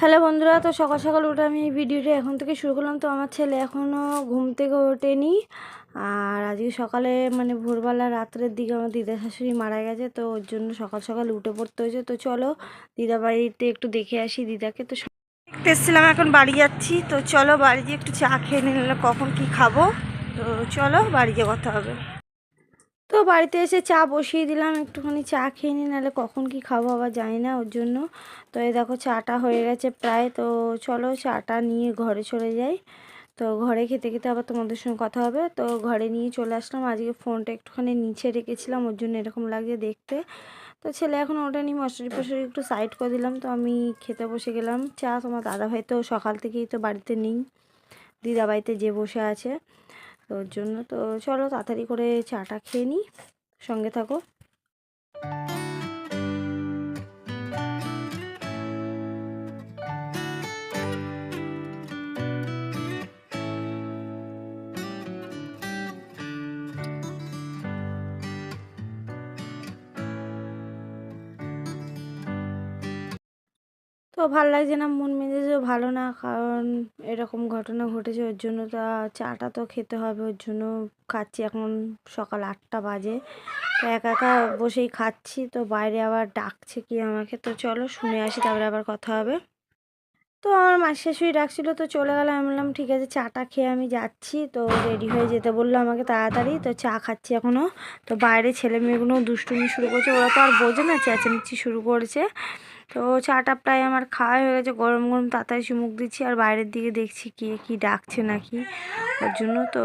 Hello বন্ধুরা, তো সকাল সকাল উঠে আমি এই ভিডিওটা এখন থেকে শুরু করলাম। তো আমার ছেলে এখনও ঘুম থেকে ওঠেনি। আর আজকে সকালে মানে ভোরবেলা রাত্রের দিকে আমার দিদা শাশুড়ি মারা গেছে, তো ওর জন্য সকাল সকাল উঠে পড়তে হয়েছে। তো চলো, দিদা বাড়িতে একটু দেখে আসি দিদাকে। তো দেখতে এসেছিলাম এখন বাড়ি যাচ্ছি। তো চলো, বাড়ি গিয়ে একটু চা খেয়ে নিলে কখন কি খাব? তো চলো, বাড়ি গিয়ে কথা হবে। তো বাড়িতে এসে চা বসিয়ে দিলাম, একটুখানি চা খেয়ে নিই, নাহলে কখন কি খাব আবার জানি না ওর জন্য। তো এই দেখো চাটা হয়ে গেছে প্রায়, তো চলো চাটা নিয়ে ঘরে চলে যাই। তো ঘরে খেতে খেতে আবার তোমাদের সঙ্গে কথা হবে। তো ঘরে নিয়ে চলে আসলাম, আজকে ফোনটা একটুখানি নিচে রেখেছিলাম, ওর জন্য এরকম লাগছে দেখতে। তো ছেলে এখন ওটা নিয়ে মশারি ফশারি একটু সাইড করে দিলাম, তো আমি খেতে বসে গেলাম। চা তোমার দাদাভাই তো সকাল থেকেই তো বাড়িতে নেই দিদা বাড়িতে যে বসে আছে। তো ওর জন্য তো চলো তাড়াতাড়ি করে চাটা খেয়ে নিই। সঙ্গে থাকো। তো ভালো লাগছে না, মন মেজাজও ভালো না, কারণ এরকম ঘটনা ঘটেছে ওর জন্য। তা চাটা তো খেতে হবে, ওর জন্য খাচ্ছি এখন সকাল আটটা বাজে। তো একা একা বসেই খাচ্ছি, তো বাইরে আবার ডাকছে কি আমাকে। তো চলো শুনে আসি, তারপরে আবার কথা হবে। তো আমার মাসি শাশুড়ি ডাকছিলো, তো চলে গেলাম। আমি বললাম, ঠিক আছে, চাটা খেয়ে আমি যাচ্ছি। তো রেডি হয়ে যেতে বলল আমাকে তাড়াতাড়ি। তো চা খাচ্ছি এখনও তো বাইরে ছেলে মেয়েগুলো দুষ্টুমি শুরু করছে। ওরা তো আর বোঝে না চেঁচামেচি শুরু করেছে। তো চাটা প্রায় আমার খাওয়া হয়ে গেছে। গরম গরম তাড়াতাড়ি চুমুক দিচ্ছি। আর বাইরের দিকে দেখছি কে, কি ডাকছে নাকি। ওর জন্য তো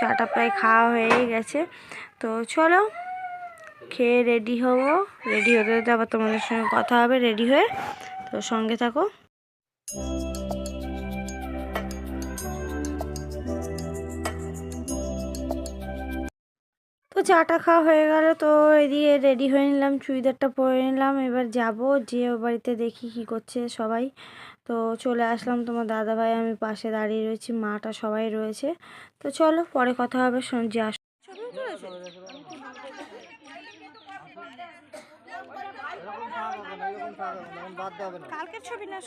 চাটা প্রায় খাওয়া হয়ে গেছে। তো চলো, খেয়ে রেডি হব। রেডি হতে হতে আবার তোমাদের সঙ্গে কথা হবে। রেডি হয়ে তো সঙ্গে থাকো। তো চাটা খাওয়া হয়ে গেল, তো এদিকে রেডি হয়ে নিলাম, চুড়িদারটা পরে নিলাম, এবার যাব যে বাড়িতে দেখি কি করছে সবাই। তো চলে আসলাম, তোমার দাদা ভাই আমি পাশে দাঁড়িয়ে রয়েছি, মাটা সবাই রয়েছে। তো চলো, পরে কথা হবে শোন যে আস কালকের ছবি না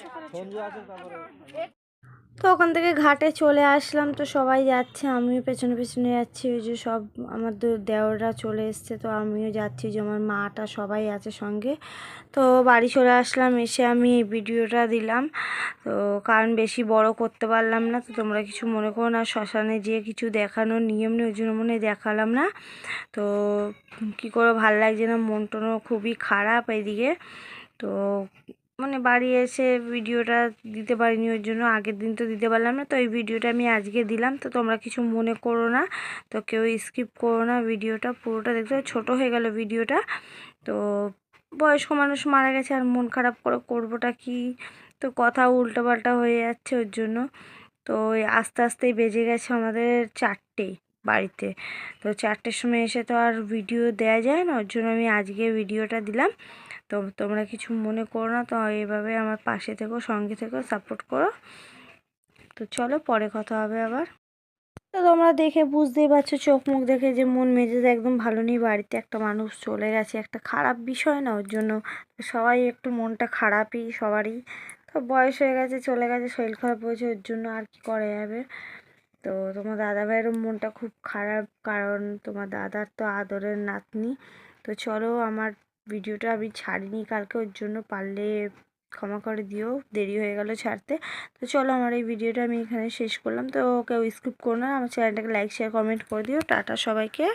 তো ওখান থেকে ঘাটে চলে আসলাম তো সবাই যাচ্ছে আমিও পেছনে পেছনে যাচ্ছি ওই যে সব আমার দু- দেওররা চলে এসছে তো আমিও যাচ্ছি যে আমার মাটা সবাই আছে সঙ্গে। তো বাড়ি চলে আসলাম এসে আমি এই ভিডিওটা দিলাম। তো কারণ বেশি বড় করতে পারলাম না তো তোমরা কিছু মনে করো না শ্মশানে যেয়ে কিছু দেখানোর নিয়ম নেই ওই জন্য মনে দেখালাম না। তো কী করে ভালো লাগছে না মন টনও খুবই খারাপ এদিকে তো মানে বাড়ি এসে ভিডিওটা দিতে পারিনি ওর জন্য, আগের দিন তো দিতে পারলাম না, তো এই ভিডিওটা আমি আজকে দিলাম। তো তোমরা কিছু মনে করো না, তো কেউ স্কিপ করো না ভিডিওটা, পুরোটা দেখতে। ছোট হয়ে গেল ভিডিওটা, তো বয়স্ক মানুষ মারা গেছে, আর মন খারাপ করে করবোটা কি? তো কথা উল্টোপাল্টা হয়ে যাচ্ছে ওর জন্য। তো আস্তে আস্তেই বেজে গেছে আমাদের চারটে বাড়িতে। তো চারটের সময় এসে তো আর ভিডিও দেওয়া যায় না, ওর জন্য আমি আজকে ভিডিওটা দিলাম। তো তোমরা কিছু মনে করো না, তো এইভাবে আমার পাশে থেকো, সঙ্গে থেকো সাপোর্ট করো। তো চলো, পরে কথা হবে আবার। তো তোমরা দেখে বুঝতেই পারছ, চোখ মুখ দেখে যে মন মেজাজ একদম ভালো নেই, বাড়িতে একটা মানুষ চলে গেছে, একটা খারাপ বিষয় না, ওর জন্য সবাই একটু মনটা খারাপই, সবারই। তো বয়স হয়ে গেছে, চলে গেছে, শরীর খারাপ হয়েছে, ওর জন্য আর কি করা যাবে? তো তোমার দাদা ভাইয়েরও মনটা খুব খারাপ, কারণ তোমার দাদার তো আদরের নাতনি। তো চলো, আমার ভিডিওটা আমি ছাড়িনি, কালকে ওর জন্য পারলে ক্ষমা করে দিও, দেরি হয়ে গেল ছাড়তে। তো চলো আমার এই ভিডিওটা আমি এখানে শেষ করলাম। তো কেউ স্কিপ করো না, আমার চ্যানেলটাকে লাইক শেয়ার কমেন্ট করে দিও। টাটা সবাইকে।